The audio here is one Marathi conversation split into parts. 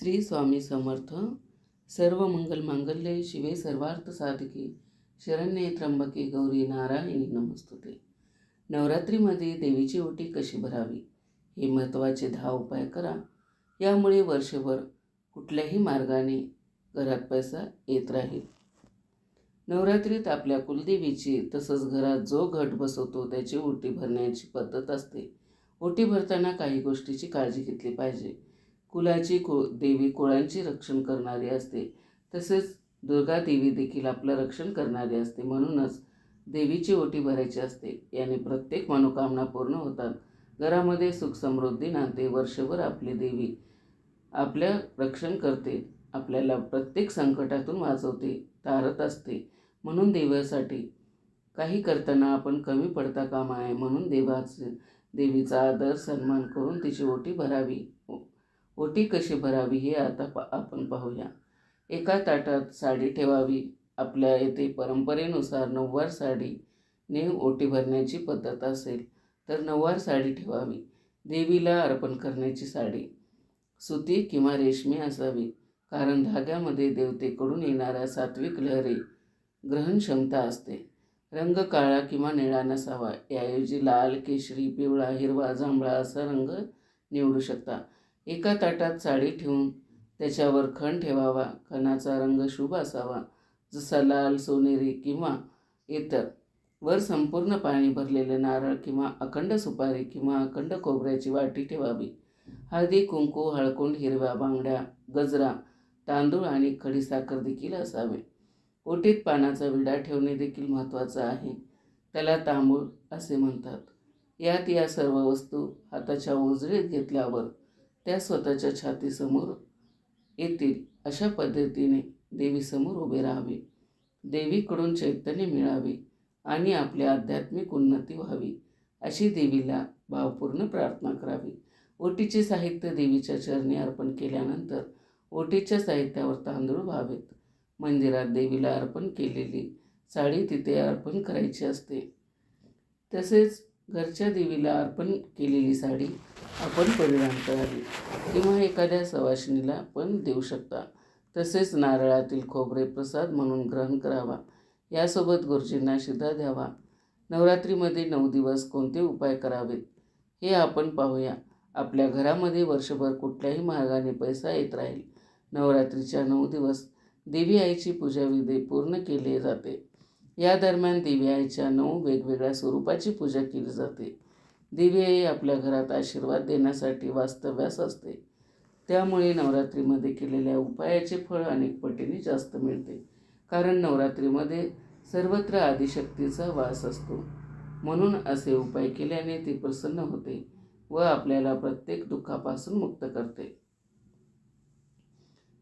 श्री स्वामी समर्थ. सर्व मंगल मांगल्ये शिवे सर्वार्थ साधके. शरण्ये त्र्यंबके गौरी नारायणी नमस्तुते. नवरात्रीमध्ये देवीची ओटी कशी भरावी? हे महत्त्वाचे दहा उपाय करा. यामुळे वर्षभर कुठल्याही मार्गाने घरात पैसा येत राहील. नवरात्रीत आपल्या कुलदेवीची तसंच घरात जो घट बसवतो त्याची ओटी भरण्याची पद्धत असते. ओटी भरताना काही गोष्टीची काळजी घेतली पाहिजे. कुलाची को देवी कुळांची रक्षण करणारी असते. तसेच दुर्गा देवी देखील आपलं रक्षण करणारी असते. म्हणूनच देवीची ओटी भरायची असते. याने प्रत्येक मनोकामना पूर्ण होतात. घरामध्ये सुख समृद्धी नांदते. वर्षभर आपली देवी आपल्या रक्षण करते. आपल्याला प्रत्येक संकटातून वाचवते तारत असते. म्हणून देवासाठी काही करताना आपण कमी पडता कामा नये. म्हणून देवाचे देवीचा आदर सन्मान करून तिची ओटी भरावी. ओटी कशी भरावी हे आता पा आपण पाहूया. एका ताटात साडी ठेवावी. आपल्या येथे परंपरेनुसार नऊवार साडीने ओटी भरण्याची पद्धत असेल तर नऊवार साडी ठेवावी. देवीला अर्पण करण्याची साडी. सुती किंवा रेशमी असावी. कारण धाग्यामध्ये देवतेकडून येणाऱ्या सात्विक लहरी ग्रहण क्षमता असते. रंग काळा किंवा निळा नसावा. याऐवजी लाल केशरी पिवळा हिरवा जांभळा असा रंग निवडू शकता. एका ताटात साडी ठेवून त्याच्यावर खण ठेवावा. खणाचा रंग शुभ असावा. जसा लाल सोनेरी किंवा इतर वर संपूर्ण पाणी भरलेले नारळ किंवा अखंड सुपारी किंवा अखंड खोबऱ्याची वाटी ठेवावी. हळदी कुंकू हळकुंड हिरव्या बांगड्या गजरा तांदूळ आणि खडीसाखर देखील असावे. ओटीत पानाचा विडा ठेवणे देखील महत्त्वाचं आहे. त्याला तांबूळ असे म्हणतात. यात या सर्व वस्तू हाताच्या उजळीत घेतल्यावर त्या स्वतःच्या छातीसमोर येतील अशा पद्धतीने देवीसमोर उभे राहावे. देवीकडून चैतन्य मिळावे आणि आपली आध्यात्मिक उन्नती व्हावी अशी देवीला भावपूर्ण प्रार्थना करावी. ओटीचे साहित्य देवीच्या चरणी अर्पण केल्यानंतर ओटीच्या साहित्यावर तांदूळ व्हावेत. मंदिरात देवीला अर्पण केलेली साडी तिथे अर्पण करायची असते. तसेच घरच्या देवीला अर्पण केलेली साडी आपण परिधान करावी. किंवा एखाद्या सवाशिणीला पण देऊ शकता. तसेच नारळातील खोबरे प्रसाद म्हणून ग्रहण करावा. यासोबत गुरुजींना शिदा द्यावा. नवरात्रीमध्ये नऊ दिवस कोणते उपाय करावेत? हे आपण पाहूया. आपल्या घरामध्ये वर्षभर कुठल्याही मार्गाने पैसा येत राहील. नवरात्रीच्या नऊ दिवस देवी आईची पूजाविधी पूर्ण केली जाते. या दरम्यान दिव्याच्या नऊ वेगवेगळ्या स्वरूपाची पूजा केली जाते. दिव्याई आई आपल्या घरात आशीर्वाद देण्यासाठी वास्तव्यास असते. त्यामुळे नवरात्रीमध्ये केलेल्या उपायाचे फळ अनेक पटीने जास्त मिळते. कारण नवरात्रीमध्ये सर्वत्र आदिशक्तीचा वास असतो. म्हणून असे उपाय केल्याने ती प्रसन्न होते व आपल्याला प्रत्येक दुःखापासून मुक्त करते.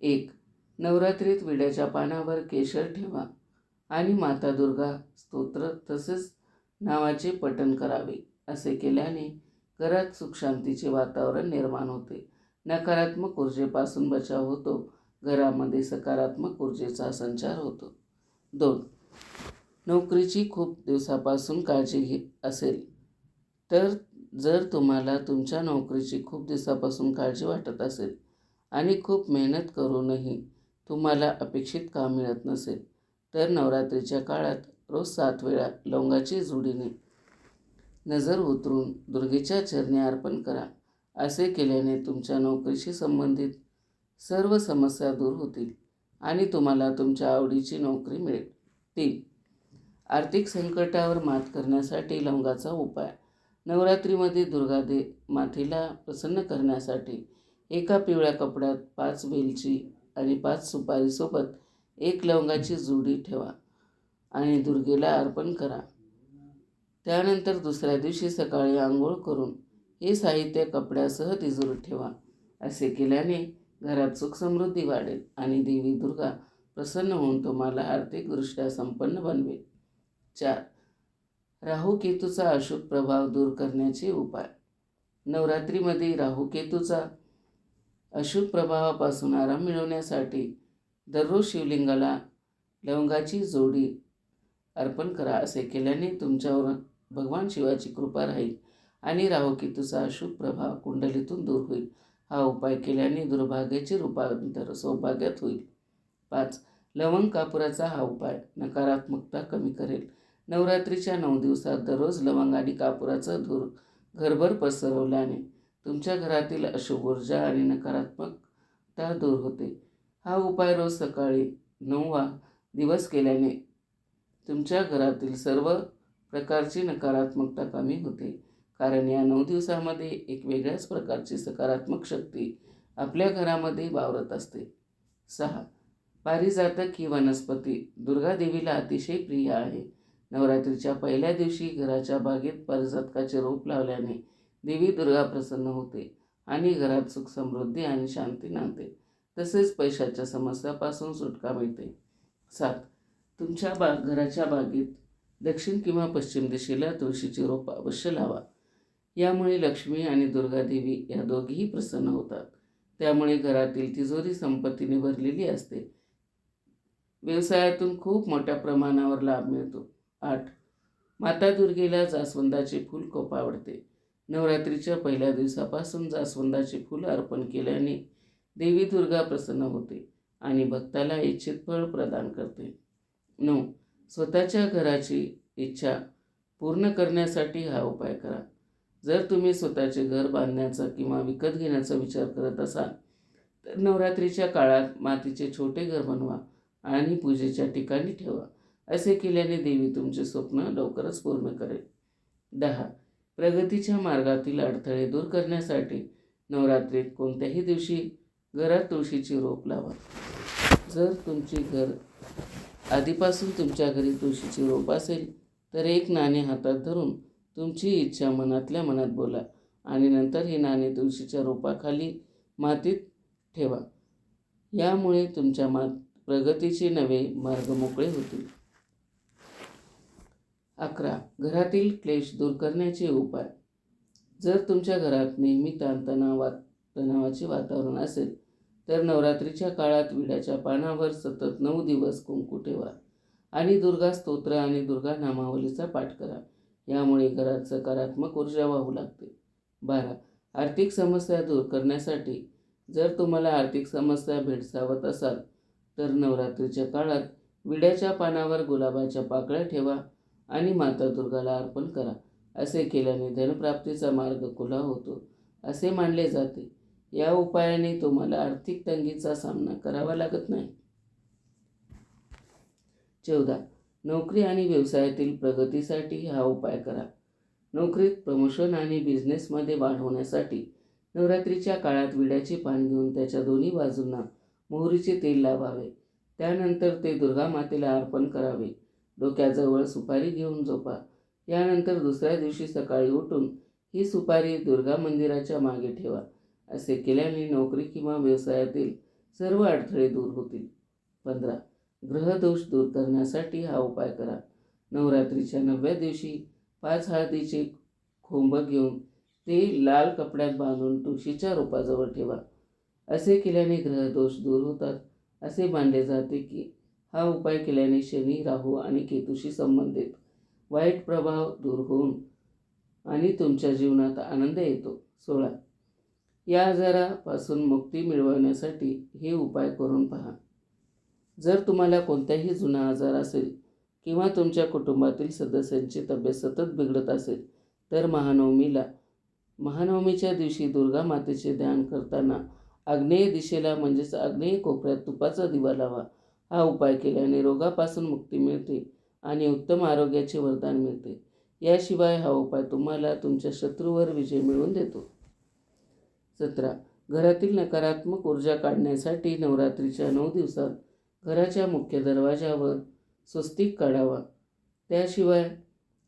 एक नवरात्रीत विड्याच्या पानावर केशर ठेवा. आणि माता दुर्गा स्तोत्र तसेच नावाचे पठण करावे असे केल्याने घरात सुखशांतीचे वातावरण निर्माण होते. नकारात्मक ऊर्जेपासून बचाव होतो घरामध्ये सकारात्मक ऊर्जेचा संचार होतो. दोन नोकरीची खूप दिवसापासून काळजी घे असेल तर जर तुम्हाला तुमच्या नोकरीची खूप दिवसापासून काळजी वाटत असेल आणि खूप मेहनत करूनही तुम्हाला अपेक्षित काम मिळत नसेल तर नवरात्रीच्या काळात रोज सात वेळा लवंगाची जुडीने नजर उतरून दुर्गेच्या चरणी अर्पण करा. असे केल्याने तुमच्या नोकरीशी संबंधित सर्व समस्या दूर होतील आणि तुम्हाला तुमच्या आवडीची नोकरी मिळेल. तीन आर्थिक संकटावर मात करण्यासाठी लवंगाचा उपाय. नवरात्रीमध्ये दुर्गा दे मातेला प्रसन्न करण्यासाठी एका पिवळ्या कपड्यात पाच वेलची आणि पाच सुपारीसोबत एक लवंगाची जुडी ठेवा आणि दुर्गेला अर्पण करा. त्यानंतर दुसऱ्या दिवशी सकाळी आंघोळ करून हे साहित्य कपड्यासह तिजोरीत ठेवा असे केल्याने घरात सुखसमृद्धी वाढेल आणि देवी दुर्गा प्रसन्न होऊन तुम्हाला आर्थिकदृष्ट्या संपन्न बनवेल. चार राहू केतूचा अशुभ प्रभाव दूर करण्याचे उपाय. नवरात्रीमध्ये राहू केतूचा अशुभ प्रभावापासून आराम मिळवण्यासाठी दररोज शिवलिंगाला लवंगाची जोडी अर्पण करा असे केल्याने तुमच्यावर भगवान शिवाची कृपा राहील आणि राहुकेतूचा अशुभ प्रभाव कुंडलीतून दूर होईल. हा उपाय केल्याने दुर्भाग्याचे रूपांतर सौभाग्यात होईल. पाच लवंग कापुराचा हा उपाय नकारात्मकता कमी करेल. नवरात्रीच्या नऊ दिवसात दररोज लवंग आणि कापुराचा धूर घरभर पसरवल्याने तुमच्या घरातील अशुभ ऊर्जा आणि नकारात्मकता दूर होते. हा उपाय रोज सकाळी नऊवा दिवस केल्याने तुमच्या घरातील सर्व प्रकारची नकारात्मकता कमी होते. कारण या नऊ दिवसामध्ये एक वेगळ्याच प्रकारची सकारात्मक शक्ती आपल्या घरामध्ये वावरत असते. सहा. पारिजातक ही वनस्पती दुर्गादेवीला अतिशय प्रिय आहे. नवरात्रीच्या पहिल्या दिवशी घराच्या बागेत पारिजातकाचे रोप लावल्याने देवी दुर्गा प्रसन्न होते आणि घरात सुख समृद्धी आणि शांती नांदते. तसेच पैशाच्या समस्यापासून सुटका मिळते. सात तुमच्या बा घराच्या बागेत दक्षिण किंवा पश्चिम दिशेला तुळशीची रोप अवश्य लावा. यामुळे लक्ष्मी आणि दुर्गादेवी या दोघीही प्रसन्न होतात. त्यामुळे घरातील तिजोरी संपत्तीने भरलेली असते. व्यवसायातून खूप मोठ्या प्रमाणावर लाभ मिळतो. आठ माता दुर्गेला जास्वंदाचे फूल खूप आवडते. नवरात्रीच्या पहिल्या दिवसापासून जास्वंदाचे फूल अर्पण केल्याने देवी दुर्गा प्रसन्न होते आणि भक्ताला इच्छित फळ प्रदान करते. नऊ. स्वतःच्या घराची इच्छा पूर्ण करण्यासाठी हा उपाय करा. जर तुम्ही स्वतःचे घर बांधण्याचा किंवा विकत घेण्याचा विचार करत असाल तर नवरात्रीच्या काळात मातीचे छोटे घर बनवा आणि पूजेच्या ठिकाणी ठेवा. असे केल्याने देवी तुमचे स्वप्न लवकरच पूर्ण करेल. दहा. प्रगतीच्या मार्गातील अडथळे दूर करण्यासाठी नवरात्रीत कोणत्याही दिवशी घरात तुळशीची रोप लावा. जर तुमचे घर आधीपासून तुमच्या घरी तुळशीची रोप असेल तर एक नाणे हातात धरून तुमची इच्छा मनातल्या मनात बोला आणि नंतर हे नाणे तुळशीच्या रोपाखाली मातीत ठेवा. यामुळे तुमच्या मात प्रगतीचे नवे मार्ग मोकळे होतील. अकरा. घरातील क्लेश दूर करण्याचे उपाय. जर तुमच्या घरात नेहमी ताणतणाव तणावाचे वातावरण असेल तर नवरात्रीच्या काळात विड्याच्या पानावर सतत नऊ दिवस कुंकू ठेवा आणि दुर्गा स्तोत्र आणि दुर्गा नामावलीचा पाठ करा. यामुळे घरात सकारात्मक ऊर्जा वाहू लागते. बारा. आर्थिक समस्या दूर करण्यासाठी जर तुम्हाला आर्थिक समस्या भेडसावत असाल तर नवरात्रीच्या काळात विड्याच्या पानावर गुलाबाच्या पाकळ्या ठेवा आणि माता दुर्गाला अर्पण करा. असे केल्याने धनप्राप्तीचा मार्ग खुला होतो असे मानले जाते. या उपायाने तुम्हाला आर्थिक तंगीचा सामना करावा लागत नाही. चौदा. नोकरी आणि व्यवसायातील प्रगतीसाठी हा उपाय करा. नोकरीत प्रमोशन आणि बिझनेसमध्ये वाढ होण्यासाठी नवरात्रीच्या काळात विड्याची पान घेऊन त्याच्या दोन्ही बाजूंना मोहरीचे तेल लावावे. त्यानंतर ते दुर्गा मातेला अर्पण करावे. डोक्याजवळ सुपारी घेऊन झोपा. यानंतर दुसऱ्या दिवशी सकाळी उठून ही सुपारी दुर्गा मंदिराच्या मागे ठेवा. असे केल्याने नोकरी किंवा व्यवसायातील सर्व अडथळे दूर होतील. पंधरा. ग्रहदोष दूर करण्यासाठी हा उपाय करा. नवरात्रीच्या नवव्या दिवशी पाच हळदीचे खोंब घेऊन ते लाल कपड्यात बांधून तुळशीच्या रोपाजवळ ठेवा. असे केल्याने ग्रहदोष दूर होतात. असे मानले जाते की हा उपाय केल्याने शनी राहू आणि केतूशी संबंधित वाईट प्रभाव दूर होऊन आणि तुमच्या जीवनात आनंद येतो. सोळा. या आजारापासून मुक्ती मिळवण्यासाठी हे उपाय करून पहा. जर तुम्हाला कोणताही जुना आजार असेल किंवा तुमच्या कुटुंबातील सदस्यांची तब्येत सतत बिघडत असेल तर महानवमीला महानवमीच्या दिवशी दुर्गा मातेचे ध्यान करताना आग्नेय दिशेला म्हणजेच आग्नेय कोपऱ्यात तुपाचा दिवा लावा. हा उपाय केल्याने रोगापासून मुक्ती मिळते आणि उत्तम आरोग्याचे वरदान मिळते. याशिवाय हा उपाय तुम्हाला तुमच्या शत्रूवर विजय मिळवून देतो. सतरा. घरातील नकारात्मक ऊर्जा काढण्यासाठी नवरात्रीच्या नऊ दिवसात घराच्या मुख्य दरवाजावर स्वस्तिक काढावा. त्याशिवाय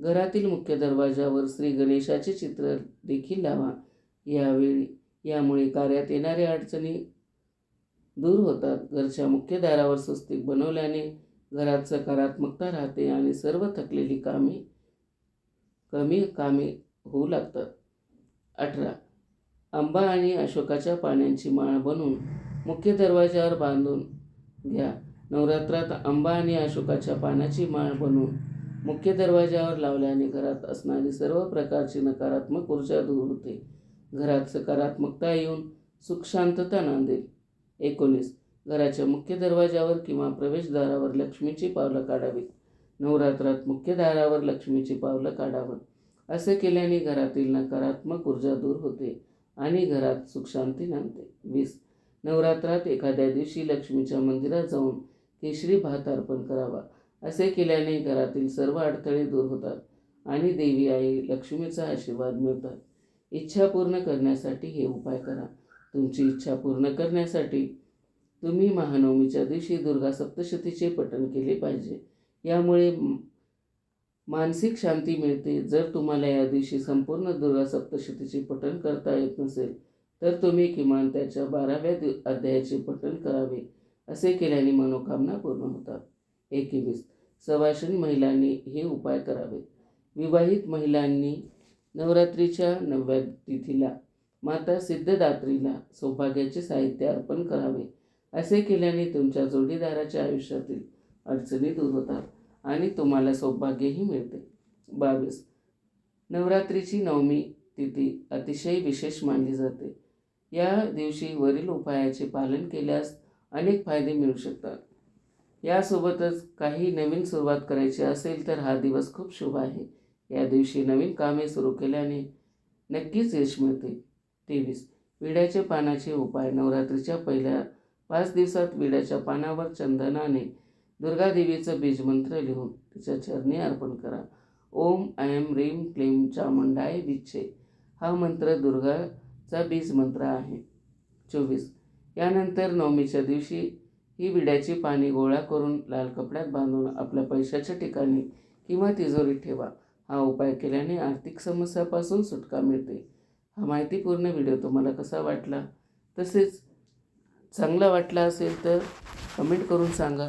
घरातील मुख्य दरवाजावर श्री गणेशाचे चित्र देखील लावा. यावेळी यामुळे कार्यात येणाऱ्या अडचणी दूर होतात. घरच्या मुख्य दारावर स्वस्तिक बनवल्याने घरात सकारात्मकता राहते आणि सर्व थकलेली कामे कमी कामे होऊ लागतात. अठरा. आंबा आणि अशोकाच्या पाण्याची माळ बनवून मुख्य दरवाजावर बांधून घ्या. नवरात्रात आंबा आणि अशोकाच्या पानाची माळ बनवून मुख्य दरवाजावर लावल्याने घरात असणारी सर्व प्रकारची नकारात्मक ऊर्जा दूर होते. घरात सकारात्मकता येऊन सुख शांतता नांदेल. एकोणीस. घराच्या मुख्य दरवाजावर किंवा प्रवेशद्वारावर लक्ष्मीची पावलं काढावीत. नवरात्रात मुख्य दारावर लक्ष्मीची पावलं काढावं. असे केल्याने घरातील नकारात्मक ऊर्जा दूर होते. आणि घरात सुखशांती नांदते. वीस. नवरात्रात एखाद्या दिवशी लक्ष्मीच्या मंदिरात जाऊन केशरी भात अर्पण करावा असे केल्याने घरातील सर्व अडथळे दूर होतात आणि देवी आई लक्ष्मीचा आशीर्वाद मिळतात. इच्छा पूर्ण करण्यासाठी हे उपाय करा. तुमची इच्छा पूर्ण करण्यासाठी तुम्ही महानवमीच्या दिवशी दुर्गा सप्तशतीचे पठण केले पाहिजे. यामुळे मानसिक शांती मिळते. जर तुम्हाला या दिवशी संपूर्ण दुर्गा सप्तशतीचे पठण करता येत नसेल तर तुम्ही किमान त्याच्या बाराव्या दि अध्यायाचे पठण करावे असे केल्याने मनोकामना पूर्ण होतात. एकवीस. सवाशिणी महिलांनी हे उपाय करावे. विवाहित महिलांनी नवरात्रीच्या नवव्या तिथीला माता सिद्धदात्रीला सौभाग्याचे साहित्य अर्पण करावे असे केल्याने तुमच्या जोडीदाराच्या आयुष्यातील अडचणी दूर होतात. आणि तुम्हाला सौभाग्यही मिळते. बावीस. नवरात्रीची नवमी तिथी अतिशय विशेष मानली जाते. या दिवशी वरील उपायाचे पालन केल्यास अनेक फायदे मिळू शकतात. यासोबतच काही नवीन सुरुवात करायची असेल तर हा दिवस खूप शुभ आहे. या दिवशी नवीन कामे सुरू केल्याने नक्कीच यश मिळते. तेवीस. विड्याच्या पानाचे उपाय. नवरात्रीच्या पहिल्या पाच दिवसात विड्याच्या पानावर चंदनाने दुर्गादेवीचं बीजमंत्र लिहून तिच्या चरणी अर्पण करा. ओम ऐम रीम क्लीम चामुंडाय विच्छे हा मंत्र दुर्गाचा बीज मंत्र आहे. चोवीस. यानंतर नवमीच्या दिवशी ही विड्याची पाने गोळा करून लाल कपड्यात बांधून आपल्या पैशाच्या ठिकाणी किंवा तिजोरीत ठेवा. हा उपाय केल्याने आर्थिक समस्यापासून सुटका मिळते. हा माहितीपूर्ण व्हिडिओ तुम्हाला कसा वाटला? तसेच चांगला वाटला असेल तर कमेंट करून सांगा.